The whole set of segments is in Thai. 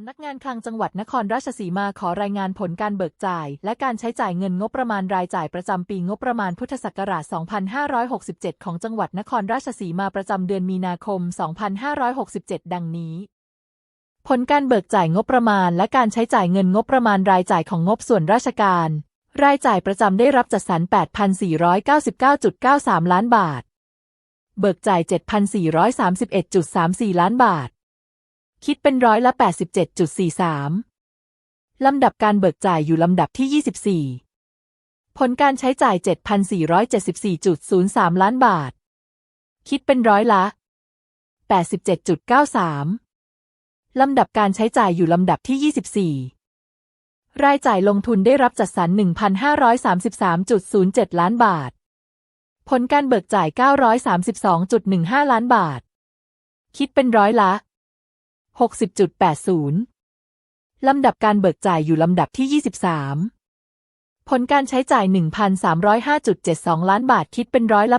ำนักงานคลังจังหวัดนครราชสีมาขอรายงานผลการเบิกจ่าย และการใช้จ่ายเงินงบประมาณรายจ่ายประจำปีงบประมาณพุทธศักราช 2567 ของจังหวัดนครราชสีมาประจำเดือนมีนาคม 2567 ดังนี้ ผลการเบิกจ่ายงบประมาณ และการใช้จ่ายเงินงบประมาณรายจ่ายของงบส่วนราชการ รายจ่ายประจำได้รับจัดสรร 8,499.93 ล้านบาท เบิกจ่าย 7,431.34 ล้านบาท คิดเป็นร้อยละ 87.43 ลำดับการเบิกจ่ายอยู่ลำดับที่ 24 ผลการใช้จ่าย 7,474.03 ล้านบาท คิดเป็นร้อยละ 87.93 ลำดับการใช้จ่ายอยู่ลำดับที่ 24 รายจ่ายลงทุนได้รับจัดสรร 1,533.07 ล้านบาท ผลการเบิกจ่าย 932.15 ล้านบาท คิดเป็นร้อยละ 60.80 ลำดับการเบิกจ่ายอยู่ลำดับที่ 23 ผลการใช้จ่าย 1,305.72 ล้านบาทคิดเป็นร้อยละ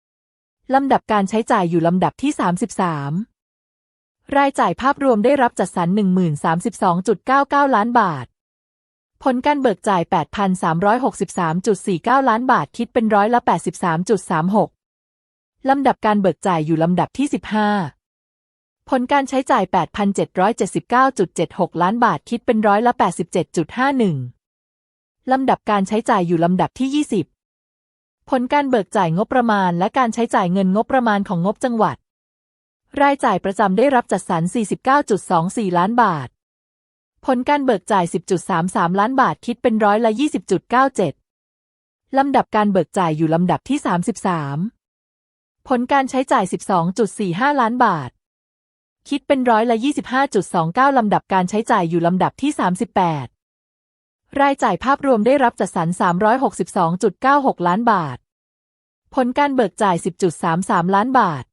85.17 ลำดับการใช้จ่ายอยู่ลำดับที่ 33 รายจ่ายภาพรวมได้รับจัดสรร 1032.99 ล้านบาท ผลการเบิกจ่าย 8,363.49 ล้านบาทคิดเป็นร้อยละ 83.36 ลำดับการเบิกจ่ายอยู่ลำดับที่ 15 ผลการใช้จ่าย 8,779.76 ล้านบาทคิดเป็นร้อยละ 87.51 ลำดับการใช้จ่ายอยู่ลำดับที่ 20 ผลการเบิกจ่ายงบประมาณและการใช้จ่ายเงินงบประมาณของงบจังหวัด รายจ่ายประจำได้รับจัดสรร 49.24 ล้านบาท ผลการเบิกจ่าย 10.33 ล้านบาทคิดเป็นร้อยละ 20.97 ลำดับการเบิกจ่ายอยู่ลำดับที่ 33 ผลการใช้จ่าย 12.45 ล้านบาท คิดเป็นร้อยละ 25.29 ลำดับการใช้จ่ายอยู่ลำดับที่ 38 รายจ่ายภาพรวมได้รับจัดสรร 362.96 ล้านบาท ผลการเบิกจ่าย 10.33 ล้านบาท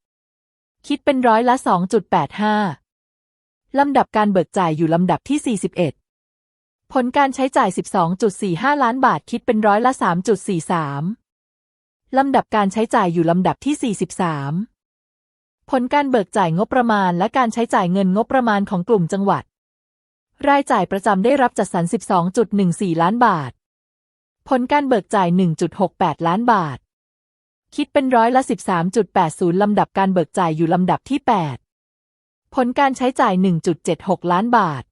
คิดเป็นร้อยละ 2.85 ลำดับการเบิกจ่ายอยู่ลำดับที่ 41 ผลการใช้จ่าย 12.45 ล้านบาท คิดเป็นร้อยละ 3.43 ลำดับการใช้จ่ายอยู่ลำดับที่ 43 ผลการเบิกจ่ายงบประมาณและการใช้จ่ายเงินงบประมาณของกลุ่มจังหวัด รายจ่ายประจำได้รับจัดสรร 12.14 ล้านบาท ผลการเบิกจ่าย 1.68 ล้านบาท คิดเป็นร้อยละ 13.80 ลำดับการเบิกจ่ายอยู่ลำดับที่ 8 ผลการใช้จ่าย 1.76 ล้านบาท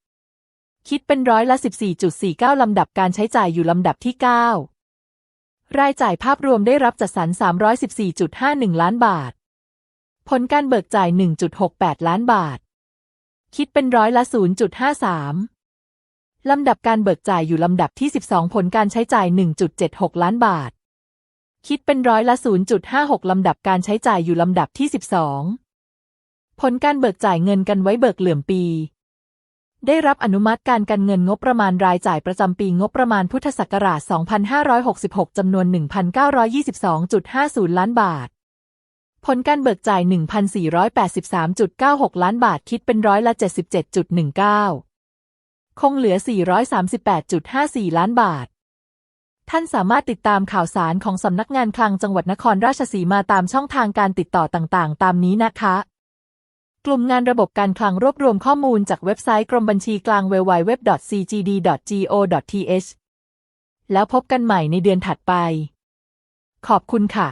คิดเป็นร้อยละ 14.49 ลำดับการใช้จ่ายอยู่ลำดับที่ 9 รายจ่ายภาพรวมได้รับจัดสรร 314.51 ล้านบาท ผลการเบิกจ่าย 1.68 ล้านบาท คิดเป็นร้อยละ 0.53 ลำดับการเบิกจ่ายอยู่ลำดับที่ 12 ผลการใช้จ่าย 1.76 ล้านบาท คิดเป็นร้อยละ 0.56 ลำดับการใช้จ่ายอยู่ลำดับที่ 12 ผลการเบิกจ่ายเงินกันไว้เบิกเหลื่อมปี ได้รับอนุมัติการกันเงินงบประมาณรายจ่ายประจำปีงบประมาณพุทธศักราช 2566 จำนวน 1,922.50 ล้านบาท ผลการเบิกจ่าย 1,483.96 ล้านบาทคิดเป็นร้อยละ 77.19 คงเหลือ 438.54 ล้านบาท ท่านสามารถติดตามข่าวสารของสำนักงานคลังจังหวัดนครราชสีมาตามช่องทางการติดต่อต่างๆ ตามนี้นะคะ กลุ่มงานระบบการคลังรวบรวมข้อมูลจากเว็บไซต์กรมบัญชีกลาง www.cgd.go.th แล้วพบกันใหม่ในเดือนถัดไป ขอบคุณค่ะ